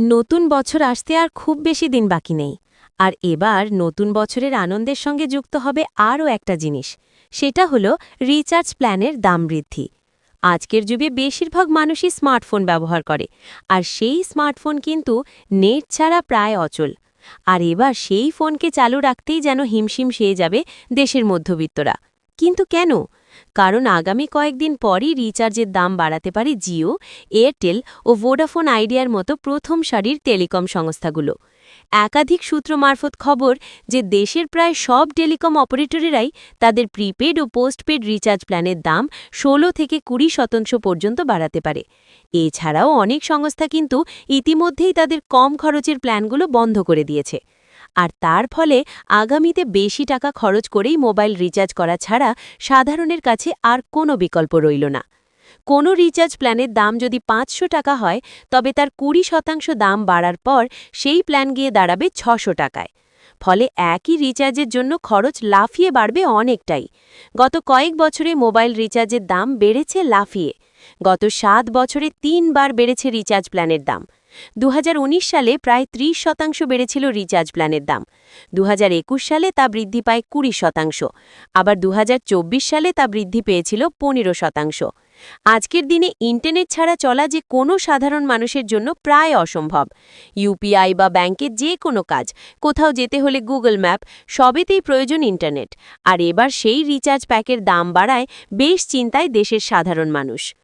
নতুন বছর আসতে আর খুব বেশি দিন বাকি নেই। আর এবার নতুন বছরের আনন্দের সঙ্গে যুক্ত হবে আরও একটা জিনিস। সেটা হলো রিচার্জ প্ল্যানের দাম বৃদ্ধি। আজকের যুগে বেশিরভাগ মানুষই স্মার্টফোন ব্যবহার করে। আর সেই স্মার্টফোন কিন্তু নেট ছাড়া প্রায় অচল। আর এবার সেই ফোনকে চালু রাখতেই যেন হিমশিম সেয়ে যাবে দেশের মধ্যবিত্তরা। কিন্তু কেন? কারণ আগামী কয়েকদিন পরই রিচার্জের দাম বাড়াতে পারে জিও, এয়ারটেল ও ভোডাফোন আইডিয়ার মতো প্রথম সারির টেলিকম সংস্থাগুলো। একাধিক সূত্র মারফত খবর যে দেশের প্রায় সব টেলিকম অপারেটরেরাই তাদের প্রিপেড ও পোস্টপেড রিচার্জ প্ল্যানের দাম ১৬ থেকে কুড়ি শতাংশ পর্যন্ত বাড়াতে পারে। এছাড়াও অনেক সংস্থা কিন্তু ইতিমধ্যেই তাদের কম খরচের প্ল্যানগুলো বন্ধ করে দিয়েছে। আর তার ফলে আগামীতে বেশি টাকা খরচ করেই মোবাইল রিচার্জ করা ছাড়া সাধারণের কাছে আর কোনো বিকল্প রইল না। কোনো রিচার্জ প্ল্যানের দাম যদি পাঁচশো টাকা হয়, তবে তার কুড়ি শতাংশ দাম বাড়ার পর সেই প্ল্যান গিয়ে দাঁড়াবে ছশো টাকায়। ফলে একই রিচার্জের জন্য খরচ লাফিয়ে বাড়বে অনেকটাই। গত কয়েক বছরে মোবাইল রিচার্জের দাম বেড়েছে লাফিয়ে। গত সাত বছরে তিনবার বেড়েছে রিচার্জ প্ল্যানের দাম। দু হাজার উনিশ সালে প্রায় ৩০ শতাংশ বেড়েছিল রিচার্জ প্ল্যানের দাম। দুহাজার একুশ সালে তা বৃদ্ধি পায় কুড়ি শতাংশ। আবার দুহাজার চব্বিশ সালে তা বৃদ্ধি পেয়েছিল পনেরো শতাংশ। আজকের দিনে ইন্টারনেট ছাড়া চলা যে কোনো সাধারণ মানুষের জন্য প্রায় অসম্ভব। ইউপিআই বা ব্যাংকের যে কোনো কাজ, কোথাও যেতে হলে গুগল ম্যাপ, সবেতেই প্রয়োজন ইন্টারনেট। আর এবার সেই রিচার্জ প্যাকের দাম বাড়ায় বেশ চিন্তায় দেশের সাধারণ মানুষ।